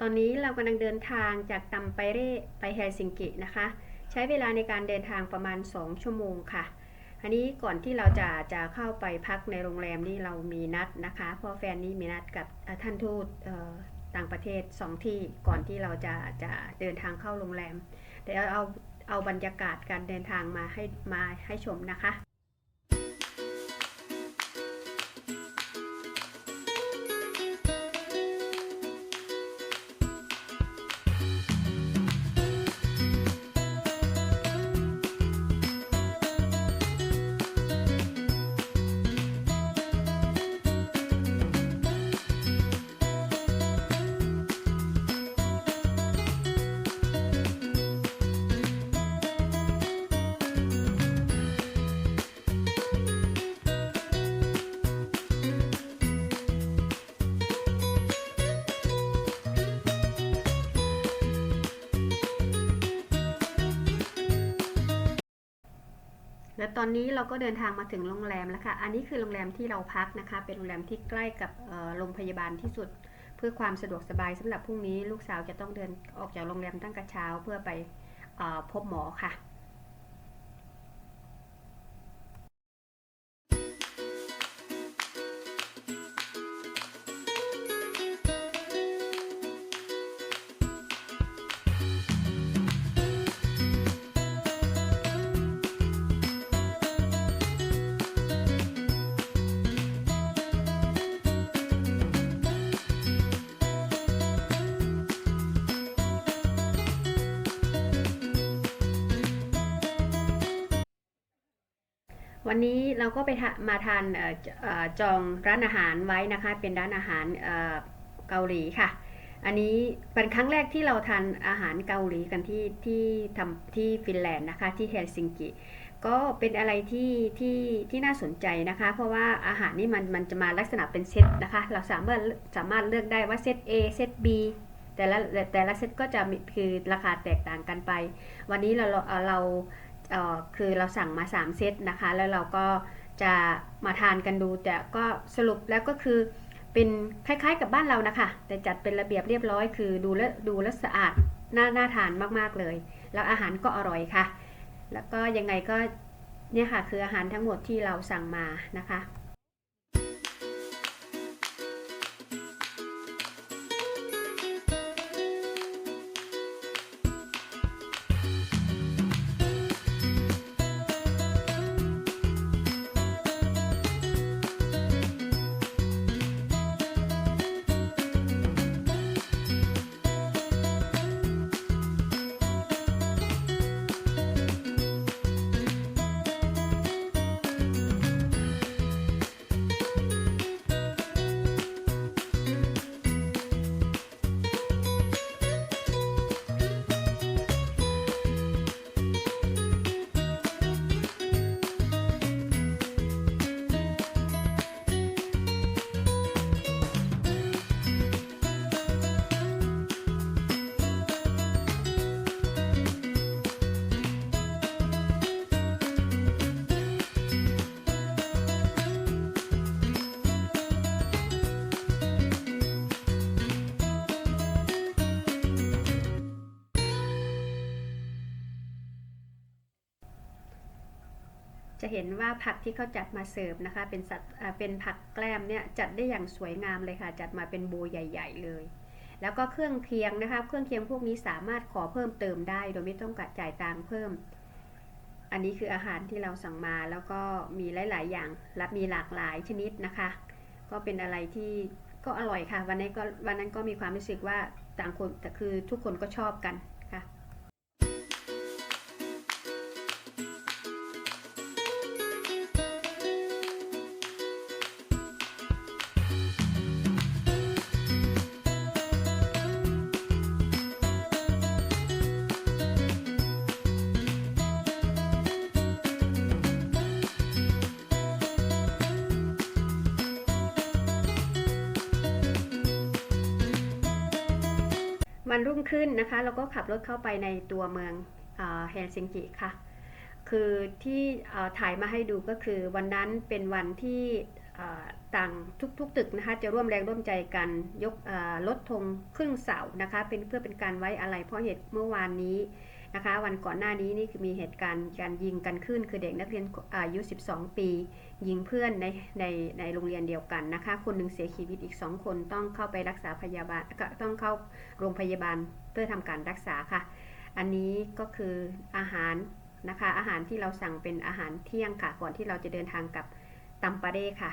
ตอนนี้เรากำลังเดินทางจากตัมไปเร่ไปเฮลซิงกินะคะ ใช้เวลาในการเดินทางประมาณ 2 ชั่วโมงค่ะ อันนี้ก่อนที่เราจะจะเข้าไปพักในโรงแรมนี่เรามีนัดนะคะเพราะแฟนนี่มีนัดกับท่านทูตต่างประเทศสองที่ก่อนที่เราจะจะเดินทางเข้าโรงแรมเดี๋ยวเอาเอาบรรยากาศการเดินทางมาให้มาให้ชมนะคะ และตอนนี้เราก็เดินทางมาถึงโรงแรมแล้วค่ะ อันนี้คือโรงแรมที่เราพักนะคะ เป็นโรงแรมที่ใกล้กับโรงพยาบาลที่สุด เพื่อความสะดวกสบายสำหรับพรุ่งนี้ลูกสาวจะต้องเดินออกจากโรงแรมตั้งแต่เช้าเพื่อไปออพบหมอค่ะ วันนี้เราก็ไปมาทานจองร้านอาหารไว้นะคะ เป็นร้านอาหารเกาหลีค่ะ อันนี้เป็นครั้งแรกที่เราทานอาหารเกาหลีกันที่ที่ทำที่ฟินแลนด์นะคะ ที่เฮลซิงกิ ก็เป็นอะไรที่ที่ที่น่าสนใจนะคะ เพราะว่าอาหารนี่มันมันจะมาลักษณะเป็นเซตนะคะ เราสามารถสามารถเลือกได้ว่าเซต A เซต B แต่ละแต่ละเซตก็จะคือราคาแตกต่างกันไป วันนี้เราเรา คือเราสั่งมา 3 เซตนะคะ แล้วเราก็จะมาทานกันดู แต่ก็สรุปแล้วก็คือเป็นคล้ายๆกับบ้านเรานะคะ แต่จัดเป็นระเบียบเรียบร้อย คือดูแลวดูแลวสะอาดน่าน่าทานมากๆเลย แล้วอาหารก็อร่อยค่ะ แล้วก็ยังไงก็เนี่ยค่ะคืออาหารทั้งหมดที่เราสั่งมานะคะ จะเห็นว่าผักที่เขาจัดมาเสิร์ฟนะคะ เป็นสัตว์เป็นผักแกล้มเนี่ยจัดได้อย่างสวยงามเลยค่ะ จัดมาเป็นโบใหญ่ ๆ เลย แล้วก็เครื่องเคียงนะคะ เครื่องเคียงพวกนี้สามารถขอเพิ่มเติมได้ โดยไม่ต้องกจ่ายตังค์เพิ่ม อันนี้คืออาหารที่เราสั่งมาแล้วก็มีหลาย ๆ อย่างและมีหลากหลายชนิดนะคะ ก็เป็นอะไรที่ก็อร่อยค่ะ วันนี้ก็วันนั้นก็มีความรู้สึกว่าต่างคนแต่คือทุกคนก็ชอบกัน วันรุ่งขึ้นนะคะ เราก็ขับรถเข้าไปในตัวเมืองเฮลซิงกิค่ะ คือที่ถ่ายมาให้ดูก็คือวันนั้นเป็นวันที่ต่างทุกๆ ตึกนะคะจะร่วมแรงร่วมใจกันยกลดธงครึ่งเสานะคะ เป็นเพื่อเป็นการไว้อะไรเพราะเหตุเมื่อวานนี้ นะคะ วันก่อนหน้านี้นี่คือมีเหตุการณ์การยิงกันขึ้น คือเด็กนักเรียนอายุ 12 ปี ยิงเพื่อนในในในโรงเรียนเดียวกันนะคะ คนหนึ่งเสียชีวิตอีก 2 คนต้องเข้าไปรักษาพยาบาลก็ต้องเข้าโรงพยาบาลเพื่อทำการรักษาค่ะ อันนี้ก็คืออาหารนะคะ อาหารที่เราสั่งเป็นอาหารเที่ยงค่ะ ก่อนที่เราจะเดินทางกับตัมปาเร่ค่ะ